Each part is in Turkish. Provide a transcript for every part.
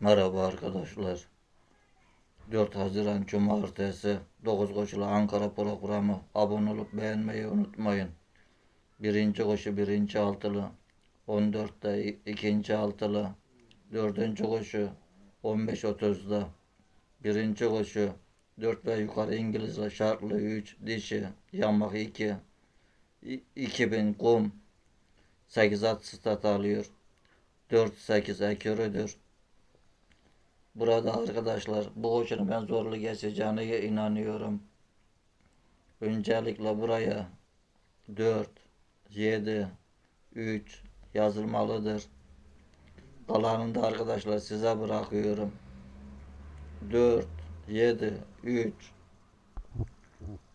Merhaba arkadaşlar. 4 Haziran Cumartesi 9 koşulu Ankara programı. Abone olup beğenmeyi unutmayın. Birinci koşu birinci altılı. 14'te ikinci altılı. Dördüncü koşu 15.30'da. Birinci koşu 4 ve yukarı İngilizle şartlı 3 dişi yanmak 2 2000 kum 8 at stat alıyor. 4-8 ekürüdür. Burada arkadaşlar bu koşunu ben zorlu geçeceğine inanıyorum. Öncelikle buraya 4, 7, 3 yazılmalıdır. Kalanını da arkadaşlar size bırakıyorum. 4, 7, 3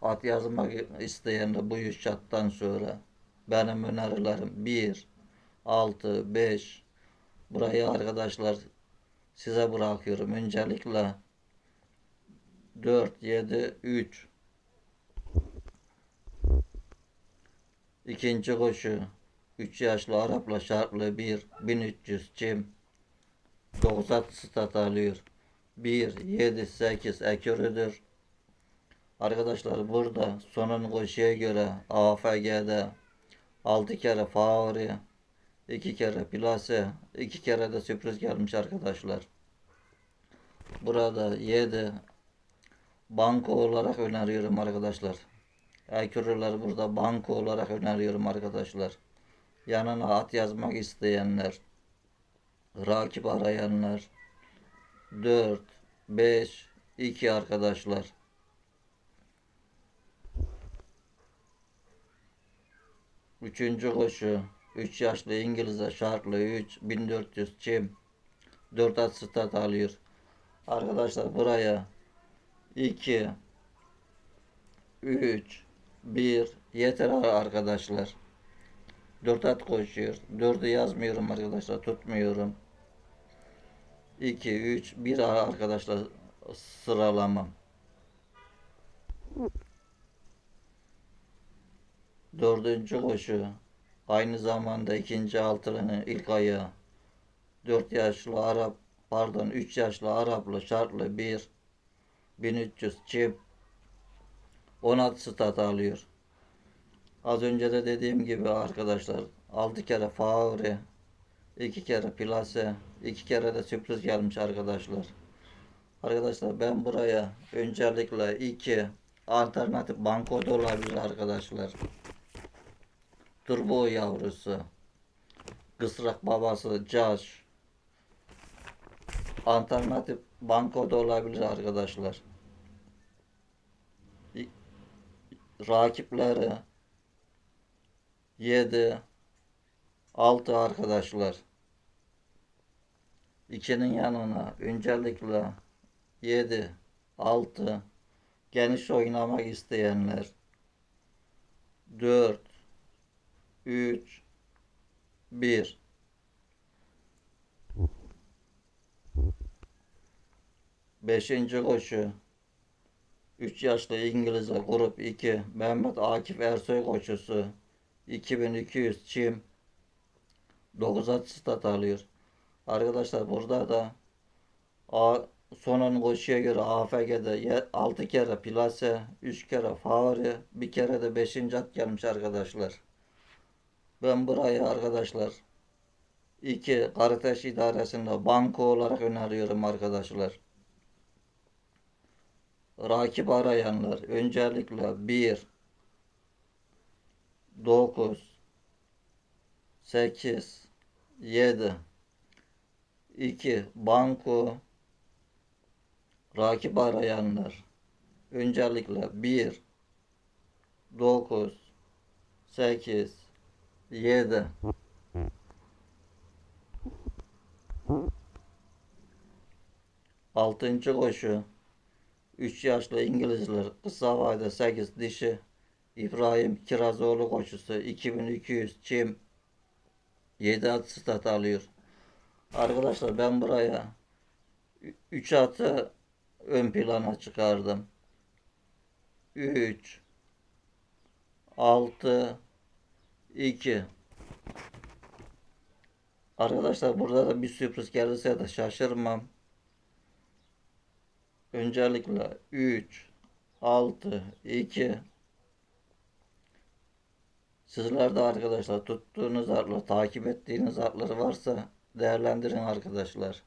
At yazmak isteyen de bu yüz şarttan sonra benim önerilerim 1, 6, 5 Burayı arkadaşlar size bırakıyorum. Öncelikle 4, 7, 3 İkinci koşu. 3 yaşlı Arapla şartlı 1 1300 çim. 9 at stat alıyor. 1 7 8 ekürüdür Arkadaşlar burada sonun koşuya göre AFG'de 6 kere favori 2 kere plase 2 kere de sürpriz gelmiş arkadaşlar Burada 7 banko olarak öneriyorum arkadaşlar. Ekürüler burada banko olarak öneriyorum arkadaşlar. Yanına at yazmak isteyenler, rakip arayanlar 4, 5, 2 arkadaşlar. Üçüncü koşu 3 yaşlı İngiliz'e şartlı 3 1400 çim 4 at stat alıyor. Arkadaşlar buraya 2 3 1 yeter arkadaşlar. 4 at koşuyor. 4'ü yazmıyorum arkadaşlar. Tutmuyorum. 2 3 1 arkadaşlar sıralamam. Dördüncü koşu. Aynı zamanda ikinci altılının ilk ayağı. 4 yaşlı Arap pardon 3 yaşlı Araplı şartlı 1 1300 çip 16 stat alıyor. Az önce de dediğim gibi arkadaşlar 6 kere favori 2 kere plase 2 kere de sürpriz gelmiş arkadaşlar. Arkadaşlar ben buraya öncelikle 2 alternatif banko da olabilir arkadaşlar. Turbo yavrusu. Kısrak babası Josh. Alternatif banko da olabilir arkadaşlar. Rakipleri 7 6 arkadaşlar. 2'nin yanına öncelikle 7 6 geniş oynamak isteyenler 4 3 1 Beşinci koşu 3 yaşlı İngiliz'e grup 2 Mehmet Akif Ersoy koşusu 2200 çim 9 at stat alıyor. Arkadaşlar burada da A, sonun koşuya göre AFG'de 6 kere plase 3 kere favori bir kere de 5. at gelmiş arkadaşlar. Ben burayı arkadaşlar 2 Karataş idaresinde banko olarak öneriyorum arkadaşlar. Rakip arayanlar öncelikle 1 9 8 7 2 banko rakip arayanlar öncelikle 1 9 8 7 Altıncı koşu 3 yaşlı İngilizler kısa vade 8 dişi İbrahim Kirazoğlu koşusu 2200 çim 7 at stat alıyor. Arkadaşlar ben buraya 3 atı ön plana çıkardım. 3 6 2 Arkadaşlar burada da bir sürpriz gelirse de şaşırmam. Öncelikle 3, 6, 2 Sizler de arkadaşlar tuttuğunuz atlar, takip ettiğiniz atları varsa değerlendirin arkadaşlar.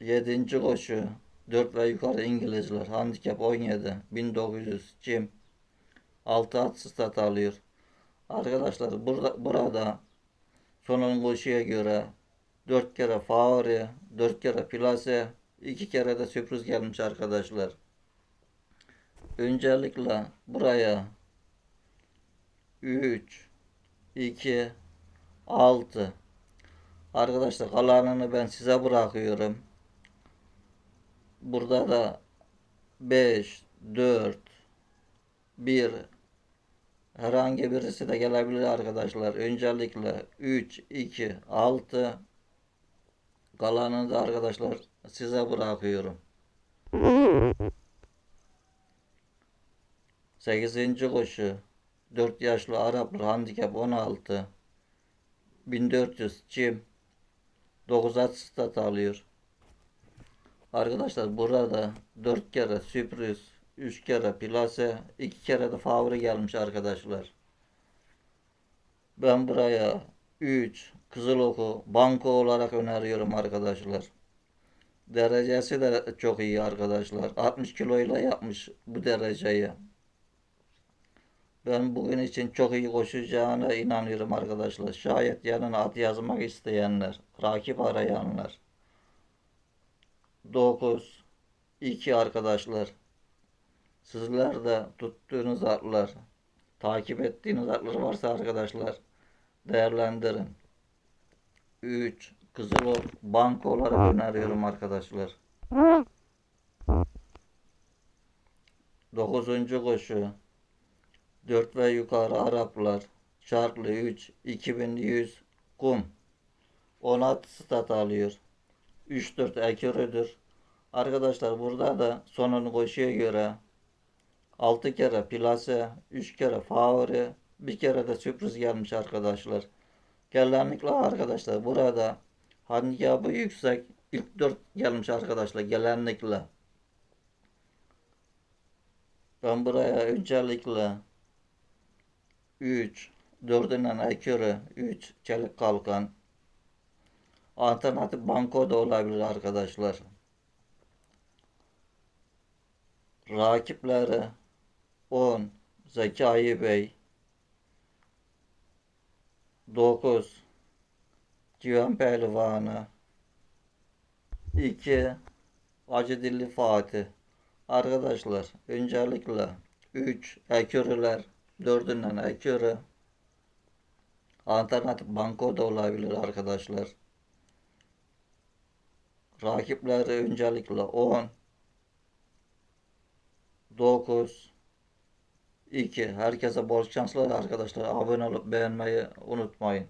Yedinci koşu. 4 ve yukarı İngilizler. Handikap 17 1900 çim 6 at stat alıyor. Arkadaşlar burada, burada sonun koşuya göre 4 kere favori 4 kere plase 2 kere de sürpriz gelmiş arkadaşlar. Öncelikle buraya 3 2 6 Arkadaşlar kalanını ben size bırakıyorum. Burada da 5 4 1 herhangi birisi de gelebilir arkadaşlar. Öncelikle 3 2 6 kalanını da arkadaşlar size bırakıyorum. 8. koşu 4 yaşlı Araplar handikap 16 1400 çim 9 at stat alıyor. Arkadaşlar burada 4 kere sürpriz 3 kere plase 2 kere de favori gelmiş arkadaşlar. Ben buraya 3 Kızıl Oku banko olarak öneriyorum arkadaşlar. Derecesi de çok iyi arkadaşlar. 60 kiloyla yapmış bu dereceyi. Ben bugün için çok iyi koşacağına inanıyorum arkadaşlar. Şayet yanına at yazmak isteyenler, rakip arayanlar. 9 2 arkadaşlar. Sizler de tuttuğunuz atlar, takip ettiğiniz atlar varsa arkadaşlar değerlendirin. 3 Kızıl banko olarak öneriyorum arkadaşlar. 9. koşu 4 ve yukarı Araplar şartlı 3 2100 kum 16 stat alıyor. 3-4 ekürüdür. Arkadaşlar burada da sonunu koşuya göre 6 kere plase, 3 kere favori, bir kere de sürpriz gelmiş arkadaşlar. Genellikle arkadaşlar burada handikapı yüksek ilk 4 gelmiş arkadaşlar genellikle. Ben buraya öncelikle 3 4'ünden ekürü 3 çelik kalkan alternatif banko da olabilir arkadaşlar. Rakipleri 10 Zekai Bey. 9 Civan Pehlivanı. 2 Acı Dilli Fatih. Arkadaşlar öncelikle 3 ekürüler 4'ünden ekürü alternatif banko da olabilir arkadaşlar. Rakipleri öncelikle 10 9 2 Herkese bol şanslar arkadaşlar. Abone olup beğenmeyi unutmayın.